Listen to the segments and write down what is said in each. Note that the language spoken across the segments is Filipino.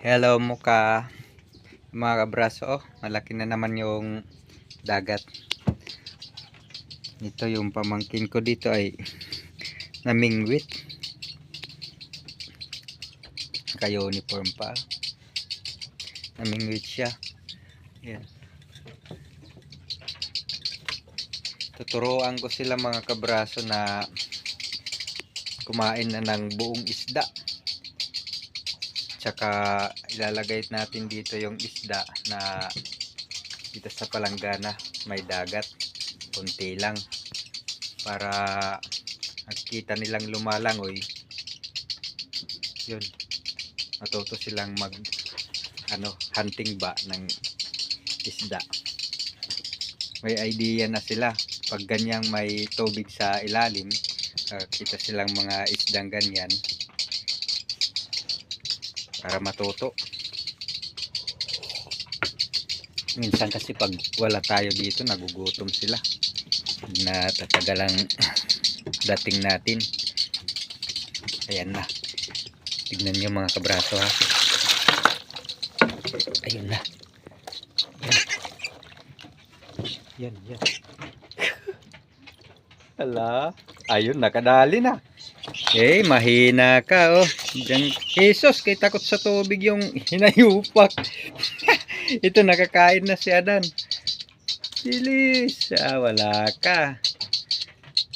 Hello muka. Mga kabraso oh, malaki na naman yung dagat. Ito yung pamangkin ko dito ay namingwit. Naka uniform pa. Namingwit siya. Yan tuturuan ko sila mga kabraso na kumain na ng buong isda Tsaka ilalagay natin dito yung isda na dito sa palanggana may dagat. Kunti lang. Para nakikita nilang lumalangoy. Yun. Matuto silang mag ano, hunting ba ng isda. May idea na sila. Pag ganyang may tubig sa ilalim, kita silang mga isdang ganyan para matuto. Minsan kasi pag wala tayo dito nagugutom sila. Na tatagalang dating natin. Ayan na. Tignan nyo mga kabraso ha. Ayun na. Yan. Yan yan. Hala, ayun nakadali na eh, mahina ka, oh. Diyan, Jesus, kay takot sa tubig yung hinayupak. Ito, nakakain na si Adan. Bilis. Ah, wala ka.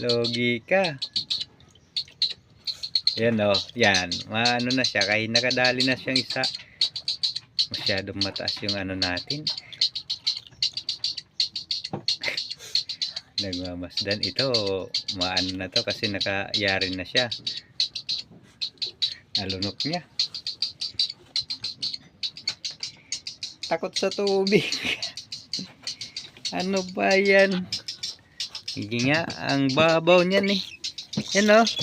Logi ka. Yan, oh. Yan. Maano na siya. Kahit nakadali na siyang isa. Masyadong mataas yung ano natin. Nagmamasdan ito maano na to kasi nakayari na siya. Nalunok niya. Takot sa tubig. Ano ba yan? Hindi nga ang babaw niyan eh. Yan o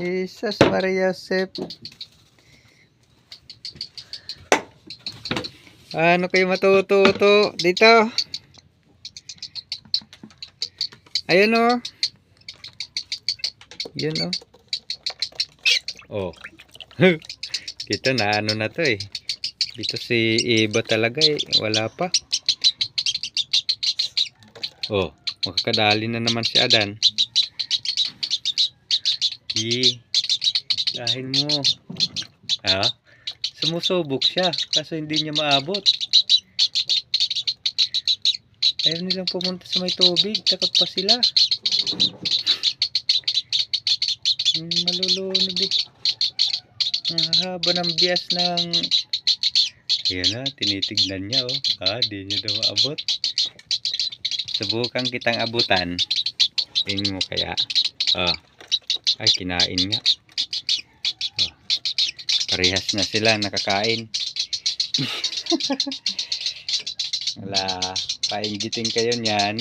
Jesus Maria Joseph Ano kayo matututo dito? Ayun o. Yun o. Oh. Kita na ano na to eh. Dito si Iba talaga eh. Wala pa. Oh. Makakadali na naman si Adan. I. Dahil mo. Ha? Sumusubok siya kaso hindi niya maabot. Ayaw nilang pumunta sa may tubig takot pa sila. Hmm, malulunod eh. Haba ng bias ng ayan na tinitignan niya oh. Ah di niya daw maabot. Subukan kitang abutan. Tingin mo kaya? Ah ay kinain nga parehas na sila nakakain. Wala. Paingitin kayo niyan.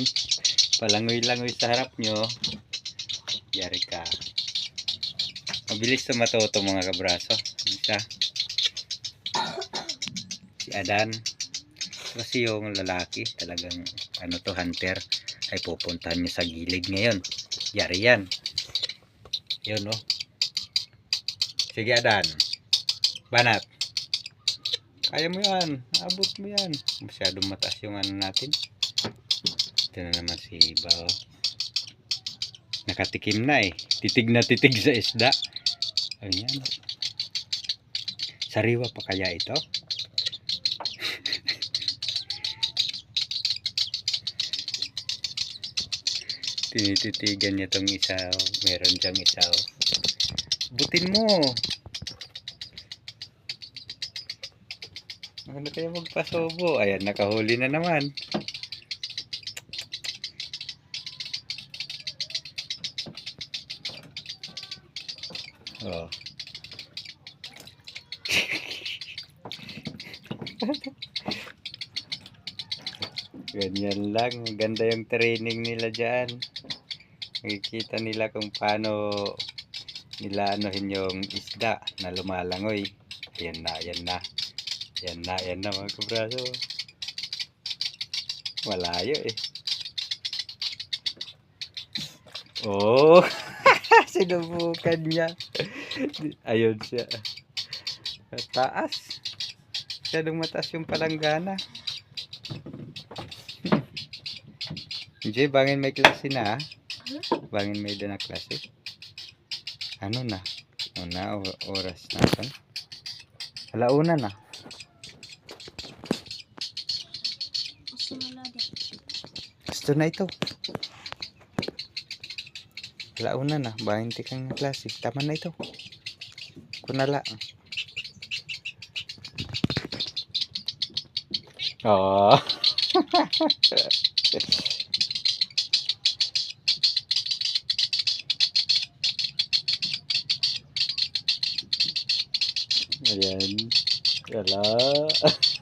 Palangoy-langoy sa harap nyo. Yari ka. Mabilis to matuto mga kabraso. Isa. Si Adan. Kasi yung lalaki talagang ano to hunter ay pupuntahan niya sa gilid ngayon. Yari yan. Yun no sige Adan Banat. Kaya mo yan. Abot mo yan. Masyadong mataas yung ano natin. Ito na naman si Iba. Oh. Nakatikim na eh. Titig na titig sa isda. Ayan. Sariwa pa kaya ito? Tinititigan niya tong isa. oh. Meron diyang isa. oh. Butin mo. Ano kayo magpasobo? Ayan, nakahuli na naman. Oh. Ganyan lang. Ganda yung training nila dyan. Nakikita nila kung paano nila anuhin yung isda na lumalangoy. Ayan na, ayan na. Yan na, yan na mga kabraso. Malayo eh. Oh. Sinubukan niya. Ayun siya. Taas. Masyadong mataas yung palanggana. Jay, bangin may klase na ah. Bangin may na klase. Ano na? Ano na? Oras na. Alauna na. Gusto na ito. Alauna na. Bangin tikang na klase. Tama na ito. Kunala. Oh. Ayan. Wala.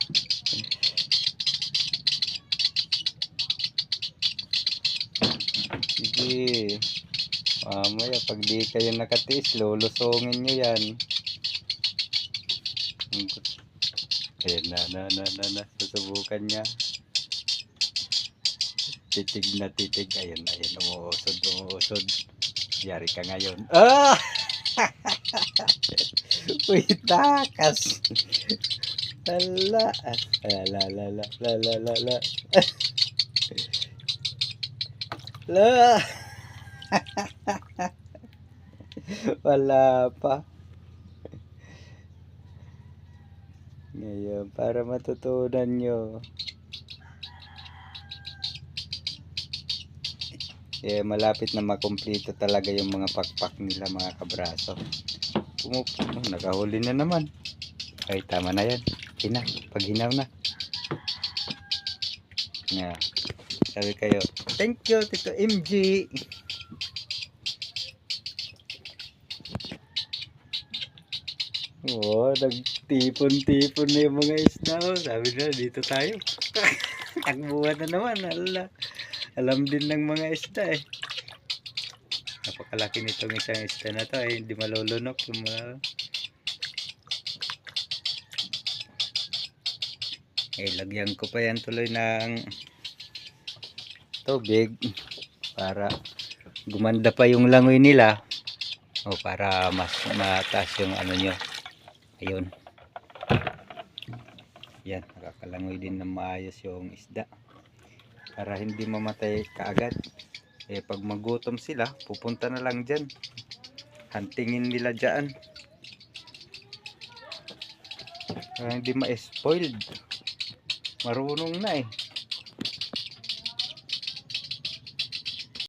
Sige. Mamaya, pag di kayo nakatiis, lulusungin nyo yan. Ayan na, na, na, na, na. Susubukan niya. Titig na titig. Ayan, ayan. Umuusod, umuusod. Yari ka ngayon. Ah! Uy, takas. Ala. Ala, la, la, la, la, la, la. La. Wala pa. Ngayon, para matutunan nyo. Eh, malapit na makumpleto talaga yung mga pakpak nila mga kabraso. Pumup oh, nakahuli na naman. Ay, tama na yan. Hina, pag hinaw na. Yeah. Sabi kayo, thank you, Tito MG. Oo, oh, nagtipon-tipon na yung mga isda. oh. Sabi na, dito tayo. Takbuhan na naman. Ala. Alam din ng mga isda eh. Napakalaki nitong isang isda na to eh. Hindi malulunok. Mga... Eh, lagyan ko pa yan tuloy ng tubig para gumanda pa yung langoy nila o para mas mataas yung ano nyo ayun. Yan nakakalangoy din na maayos yung isda. Para hindi mamatay kaagad. Eh pag magutom sila pupunta na lang dyan. Huntingin nila dyan. Para hindi ma-spoiled. Marunong na eh